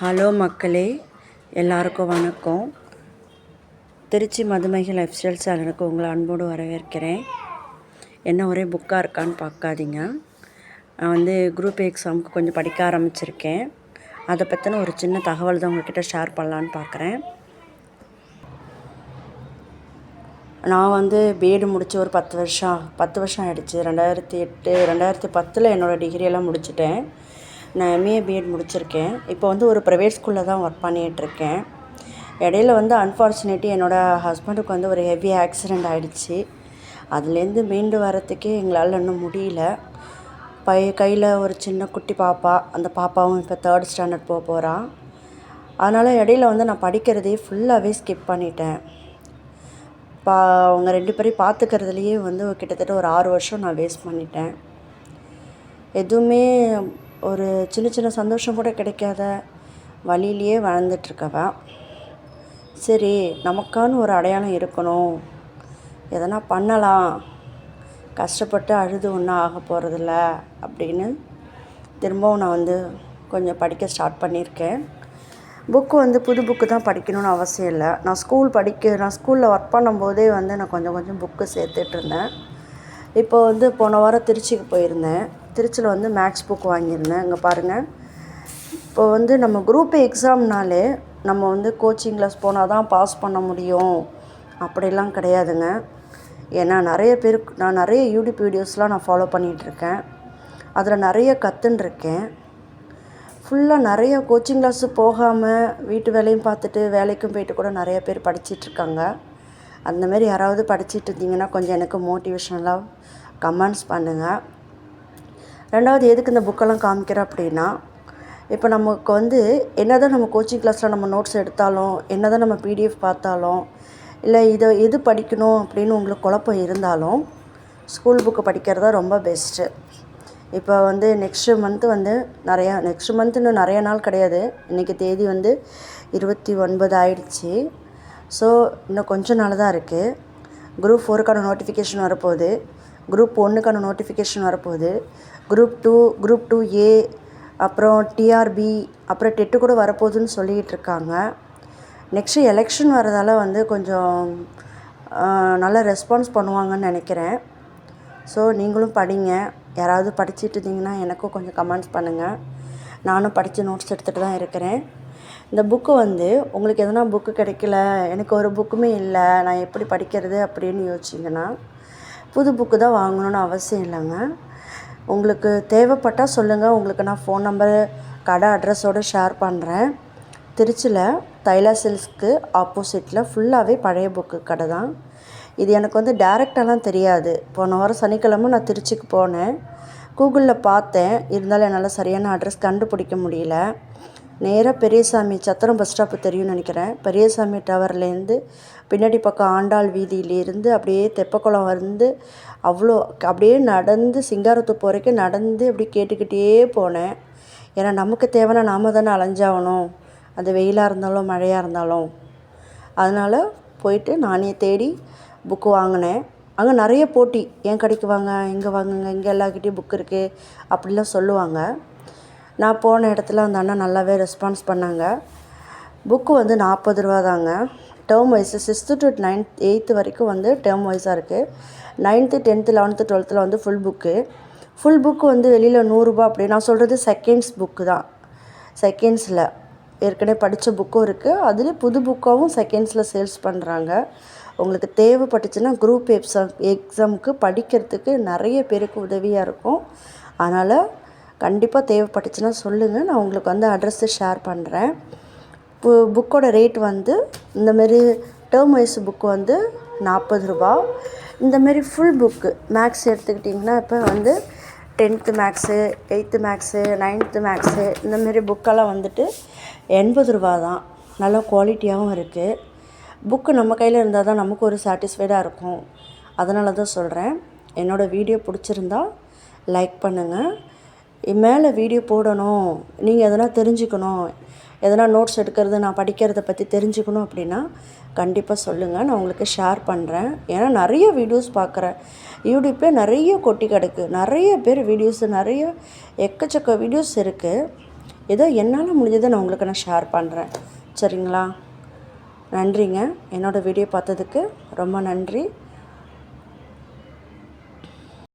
Hello மக்களே எல்லாருக்கும் வணக்கம். திருச்சி மதுமைகள் லைஃப் ஸ்டைல் சேனலுக்கு உங்களை அன்போடு வரவேற்கிறேன். என்ன ஒரே புக்காக இருக்கான்னு பார்க்காதீங்க. நான் வந்து குரூப் எக்ஸாமுக்கு கொஞ்சம் படிக்க ஆரம்பிச்சிருக்கேன். அதை பற்றின ஒரு சின்ன தகவல் தான் உங்கள்கிட்ட ஷேர் பண்ணலான்னு பார்க்குறேன். நான் வந்து பிஎட் முடித்து ஒரு பத்து வருஷம் பத்து வருஷம் ஆகிடுச்சு ரெண்டாயிரத்தி எட்டு ரெண்டாயிரத்தி பத்தில் என்னோடய டிகிரியெல்லாம் முடிச்சிட்டேன். நான் எம்ஏ பிஎட் முடிச்சிருக்கேன். இப்போ வந்து ஒரு ப்ரைவேட் ஸ்கூலில் தான் ஒர்க் பண்ணிகிட்ருக்கேன் இடையில வந்து அன்ஃபார்ச்சுனேட்லி என்னோடய ஹஸ்பண்டுக்கு வந்து ஒரு ஹெவி ஆக்சிடெண்ட் ஆகிடுச்சு அதுலேருந்து மீண்டு வரத்துக்கே எங்களால் இன்னும் முடியல. பை கையில் ஒரு சின்ன குட்டி பாப்பா அந்த பாப்பாவும் இப்போ தேர்ட் ஸ்டாண்டர்ட் போக போகிறா அதனால் இடையில வந்து நான் படிக்கிறதே ஃபுல்லாகவே ஸ்கிப் பண்ணிட்டேன். பா அவங்க ரெண்டு பேரையும் பார்த்துக்கிறதுலையே வந்து கிட்டத்தட்ட ஒரு ஆறு வருஷம் நான் வேஸ்ட் பண்ணிட்டேன். எதுவுமே ஒரு சின்ன சின்ன சந்தோஷம் கூட கிடைக்காத வழியிலேயே வாழ்ந்துட்டுருக்கவ. சரி நமக்கான ஒரு அடையாளம் இருக்கணும். எதனா பண்ணலாம். கஷ்டப்பட்டு அழுது ஒன்றும் ஆக போகிறதில்ல அப்படின்னு திரும்பவும் நான் வந்து கொஞ்சம் படிக்க ஸ்டார்ட் பண்ணியிருக்கேன். புக்கு வந்து புது புக்கு தான் படிக்கணும்னு அவசியம் இல்லை. நான் ஸ்கூல் படிக்க நான் ஸ்கூலில் ஒர்க் பண்ணும்போதே வந்து நான் கொஞ்சம் கொஞ்சம் புக்கு சேர்த்துட்ருந்தேன் இப்போ வந்து போன வாரம் திருச்சிக்கு போயிருந்தேன். திருச்சியில் வந்து மேக்ஸ் புக் வாங்கியிருந்தேன். இங்கே பாருங்கள் இப்போ வந்து நம்ம குரூப் எக்ஸாம்னாலே நம்ம வந்து கோச்சிங் கிளாஸ் போனால் தான் பாஸ் பண்ண முடியும். அப்படிலாம் கிடையாதுங்க. ஏன்னா நிறைய பேருக்கு நான் நிறைய யூடியூப் வீடியோஸ்லாம் நான் ஃபாலோ பண்ணிகிட்ருக்கேன். அதில் நிறைய கற்றுன்ருக்கேன் ஃபுல்லாக நிறைய கோச்சிங் கிளாஸு போகாமல் வீட்டு வேலையும் பார்த்துட்டு வேலைக்கும் போயிட்டு கூட நிறைய பேர் படிச்சிட்ருக்காங்க. அந்தமாரி யாராவது படிச்சுட்டு இருந்தீங்கன்னா கொஞ்சம் எனக்கு மோட்டிவேஷனலாக கமெண்ட்ஸ் பண்ணுங்கள் ரெண்டாவது எதுக்கு இந்த புக்கெல்லாம் காமிக்கிறேன் அப்படின்னா இப்போ நமக்கு வந்து என்ன தான் நம்ம கோச்சிங் கிளாஸில் நம்ம நோட்ஸ் எடுத்தாலும் என்ன தான் நம்ம பிடிஎஃப் பார்த்தாலும் இல்லை இதை எது படிக்கணும் அப்படின்னு உங்களுக்கு குழப்பம் இருந்தாலும் ஸ்கூல் புக்கு படிக்கிறது தான் ரொம்ப பெஸ்ட்டு இப்போ வந்து நெக்ஸ்ட்டு மந்த்து வந்து நிறையா நெக்ஸ்ட் மந்த் இன்னும் நிறைய நாள் கிடையாது. இன்றைக்கி தேதி வந்து இருபத்தி ஒன்பது ஆயிடுச்சு. ஸோ இன்னும் கொஞ்ச நாள் தான் இருக்குது குரூப் ஃபோருக்கான நோட்டிஃபிகேஷன் வரப்போகுது. குரூப் ஒன்றுக்கான நோட்டிஃபிகேஷன் வரப்போகுது. Group two group two A அப்புறம் டிஆர்பி அப்புறம் டெட்டு கூட வரப்போகுதுன்னு சொல்லிக்கிட்டு இருக்காங்க. நெக்ஸ்ட்டு எலெக்ஷன் வரதால் வந்து கொஞ்சம் நல்லா ரெஸ்பான்ஸ் பண்ணுவாங்கன்னு நினைக்கிறேன். ஸோ நீங்களும் படிங்க. யாராவது படிச்சுட்டு இருந்தீங்கன்னா எனக்கும் கொஞ்சம் கமெண்ட்ஸ் பண்ணுங்கள் நானும் படித்து நோட்ஸ் எடுத்துகிட்டு தான் இருக்கிறேன். இந்த புக்கு வந்து உங்களுக்கு எதனா புக்கு கிடைக்கல எனக்கு ஒரு புக்குமே இல்லை நான் எப்படி படிக்கிறது அப்படின்னு யோசிச்சிங்கன்னா புது புக்கு தான் வாங்கணும்னு அவசியம் இல்லைங்க. உங்களுக்கு தேவைப்பட்டால் சொல்லுங்கள் உங்களுக்கு நான் ஃபோன் நம்பரு கடை அட்ரஸோடு ஷேர் பண்ணுறேன் திருச்சியில் தைலா சில்ஸ்க்கு ஆப்போசிட்டில் ஃபுல்லாகவே பழைய புக்கு கடை தான். இது எனக்கு வந்து டேரெக்டாலாம் தெரியாது. போன வாரம் சனிக்கிழமை நான் திருச்சிக்கு போனேன். கூகுளில் பார்த்தேன். இருந்தாலும் என்னால் சரியான அட்ரஸ் கண்டுபிடிக்க முடியல. நேராக பெரியசாமி சத்திரம் பஸ் ஸ்டாப்பு தெரியும்னு நினைக்கிறேன். பெரியசாமி டவர்லேருந்து பின்னாடி பக்கம் ஆண்டாள் வீதியிலேருந்து அப்படியே தெப்பக்குளம் வந்து அவ்வளோ அப்படியே நடந்து சிங்காரத்து போகிறக்கு நடந்து அப்படி கேட்டுக்கிட்டே போனேன். ஏன்னா நமக்கு தேவைன்னா நாம் தானே அலைஞ்சாகணும். அது வெயிலாக இருந்தாலும் மழையாக இருந்தாலும். அதனால் போயிட்டு நானே தேடி புக்கு வாங்கினேன். அங்கே நிறைய போட்டி. என் கடைக்கு வாங்க இங்கே வாங்குங்க இங்கே எல்லாக்கிட்டேயும் புக் இருக்குது அப்படிலாம் சொல்லுவாங்க. நான் போன இடத்துல அந்த அண்ணா நல்லாவே ரெஸ்பான்ஸ் பண்ணாங்க. புக்கு வந்து நாற்பது ரூபா தாங்க. Term wise sixth to ninth eighth வரைக்கும் வந்து டேர்ம் வைஸாக இருக்குது நைன்த்து டென்த்து லெவன்த்து டுவெல்த்தில் வந்து ஃபுல் புக்கு ஃபுல் புக்கு வந்து வெளியில் நூறுரூபா அப்படி நான் சொல்கிறது செகண்ட்ஸ் புக்கு தான். செகண்ட்ஸில் ஏற்கனவே படித்த புக்கும் இருக்குது அதுலேயே புது புக்காகவும் செகண்ட்ஸில் சேல்ஸ் பண்ணுறாங்க உங்களுக்கு தேவைப்பட்டுச்சுன்னா குரூப் எக்ஸாம் எக்ஸாமுக்கு படிக்கிறதுக்கு நிறைய பேருக்கு உதவியாக இருக்கும். அதனால் கண்டிப்பாக தேவைப்பட்டுச்சுன்னா சொல்லுங்கள் நான் உங்களுக்கு வந்து அட்ரஸை ஷேர் பண்ணுறேன் பு புக்கோட ரேட் வந்து இந்தமாரி டேர்ம் வைஸ் புக்கு வந்து நாற்பது ரூபா. இந்தமாரி ஃபுல் புக்கு மேக்ஸ் எடுத்துக்கிட்டிங்கன்னா இப்போ வந்து tenth marks eighth marks ninth marks இந்தமாரி புக்கெல்லாம் வந்துட்டு எண்பது ரூபா தான். நல்லா குவாலிட்டியாகவும் இருக்குது புக்கு நம்ம கையில் இருந்தால் தான் நமக்கு ஒரு சாட்டிஸ்ஃபைடாக இருக்கும். அதனால தான் சொல்கிறேன் என்னோடய வீடியோ பிடிச்சிருந்தா லைக் பண்ணுங்கள் மேலே வீடியோ போடணும். நீங்கள் எதனா தெரிஞ்சுக்கணும். எதனா நோட்ஸ் எடுக்கிறது நான் படிக்கிறத பற்றி தெரிஞ்சுக்கணும் அப்படின்னா கண்டிப்பாக சொல்லுங்கள் நான் உங்களுக்கு ஷேர் பண்ணுறேன் ஏன்னா நிறைய வீடியோஸ் பார்க்குறேன் யூடியூப்பில் நிறைய கொட்டி கிடக்கு. நிறைய பேர் வீடியோஸ் நிறைய எக்கச்சக்க வீடியோஸ் இருக்குது ஏதோ என்னால் முடிஞ்சதை நான் உங்களுக்கு நான் ஷேர் பண்ணுறேன் சரிங்களா? நன்றிங்க. என்னோடய வீடியோ பார்த்ததுக்கு ரொம்ப நன்றி.